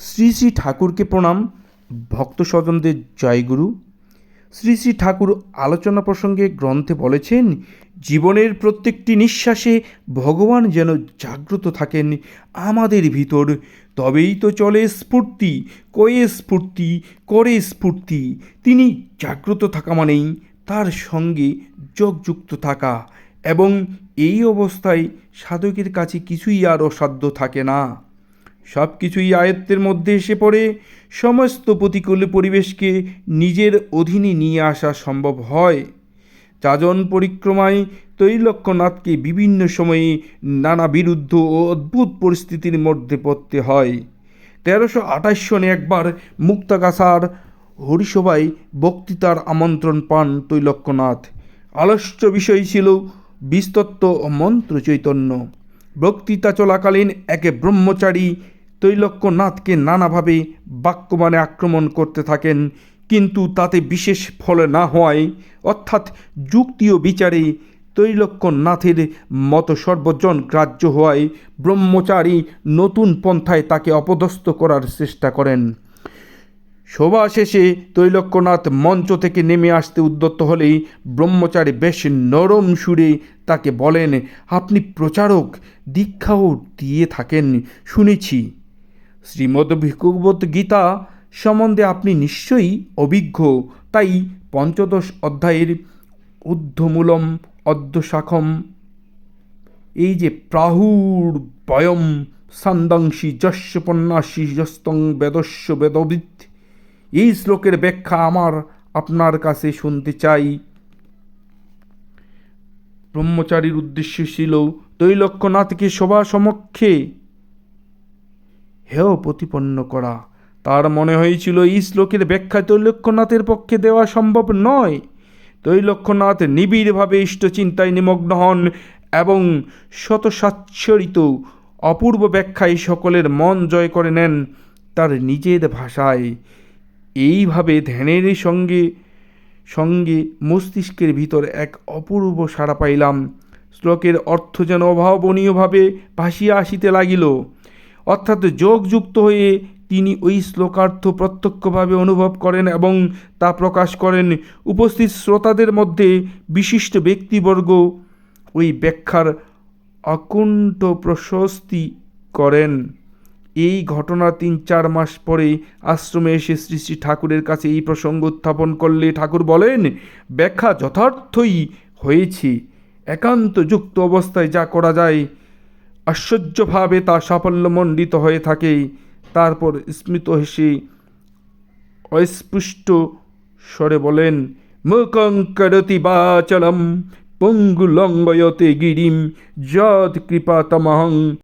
শ্রী শ্রী ঠাকুরকে প্রণাম, ভক্ত স্বজনদের জয়গুরু শ্রী শ্রী ঠাকুর আলোচনা প্রসঙ্গে গ্রন্থে বলেছেন, জীবনের প্রত্যেকটি নিঃশ্বাসে ভগবান যেন জাগ্রত থাকেন আমাদের ভিতর। তবেই তো চলে স্ফূর্তি, কয়ে স্ফূর্তি, করে স্ফূর্তি। তিনি জাগ্রত থাকা মানেই তার সঙ্গে যোগযুক্ত থাকা। এবং এই অবস্থায় সাধকের কাছে কিছুই আর অসাধ্য থাকে না। সব কিছুই আয়ত্তের মধ্যে এসে পড়ে। সমস্ত প্রতিকূল পরিবেশকে নিজের অধীনে নিয়ে আসা সম্ভব হয়। যাজন পরিক্রমায় তৈলক্যনাথকে বিভিন্ন সময়ে নানা বিরুদ্ধ ও অদ্ভুত পরিস্থিতির মধ্যে পড়তে হয়। তেরোশো আঠাশ সনে একবার মুক্তাগাছার হরিসভায় বক্তৃতার আমন্ত্রণ পান তৈলক্যনাথ আলস্য বিষয় ছিল বিস্তত্ব ও মন্ত্র চৈতন্য। বক্তৃতা চলাকালীন একে ব্রহ্মচারী তৈলক্যনাথকে নানাভাবে বাক্যমানে আক্রমণ করতে থাকেন, কিন্তু তাতে বিশেষ ফল না হওয়ায়, অর্থাৎ যুক্তি ও বিচারে তৈলক্যনাথের মতো সর্বজন গ্রাহ্য হওয়ায় ব্রহ্মচারী নতুন পন্থায় তাকে অপদস্থ করার চেষ্টা করেন। সভা শেষে তৈলক্যনাথ মঞ্চ থেকে নেমে আসতে উদ্যত হলেই ব্রহ্মচারী বেশ নরম সুরে তাকে বলেন, আপনি প্রচারক, দীক্ষাও দিয়ে থাকেন, শুনেছি। শ্রীমদ্ ভগবত গীতা সম্বন্ধে আপনি নিশ্চয়ই অভিজ্ঞ। তাই পঞ্চদশ অধ্যায়ের ঊর্ধ্বমূলম অদ্যশাখম এই যে প্রাহুর বয়ম সান্দাংশী যস্য যস্তং বেদস্য বেদবিদ এই শ্লোকের ব্যাখ্যা আমার আপনার কাছে শুনতে চাই। ব্রহ্মচারীর উদ্দেশ্য ছিল তৈলক্যনাথকে সভা সমক্ষে হেয় প্রতিপন্ন করা। তার মনে হয়েছিল এই শ্লোকের ব্যাখ্যা তৈলক্যনাথের পক্ষে দেওয়া সম্ভব নয়। তৈলক্যনাথ নিবিড়ভাবে ইষ্টচিন্তায় নিমগ্ন হন এবং শতসাচ্ছরিত অপূর্ব ব্যাখ্যায় সকলের মন জয় করে নেন তার নিজের ভাষায়। এইভাবে ধ্যানের সঙ্গে সঙ্গে মস্তিষ্কের ভিতর এক অপূর্ব সাড়া পাইলাম। শ্লোকের অর্থ যেন অভাবনীয়ভাবে ভাসিয়া আসিতে লাগিল। অর্থাৎ যোগযুক্ত হয়ে তিনি ওই শ্লোকার্থ প্রত্যক্ষভাবে অনুভব করেন এবং তা প্রকাশ করেন। উপস্থিত শ্রোতাদের মধ্যে বিশিষ্ট ব্যক্তিবর্গ ওই ব্যাখ্যার অকুণ্ঠ প্রশস্তি করেন। এই ঘটনা তিন চার মাস পরে আশ্রমে এসে শ্রী শ্রী ঠাকুরের কাছে এই প্রসঙ্গ উত্থাপন করলে ঠাকুর বলেন, ব্যাখ্যা যথার্থই হয়েছে। একান্ত যুক্ত অবস্থায় যা করা যায় আশ্চর্যভাবে তা সাফল্যমণ্ডিত হয়ে থাকে। তারপর স্মৃত হেসে অস্পৃষ্ট স্বরে বলেন, মুখং করতি বাচলম পঙ্গুলঙ্গয়তে গিরিম, যৎ কৃপাতমহং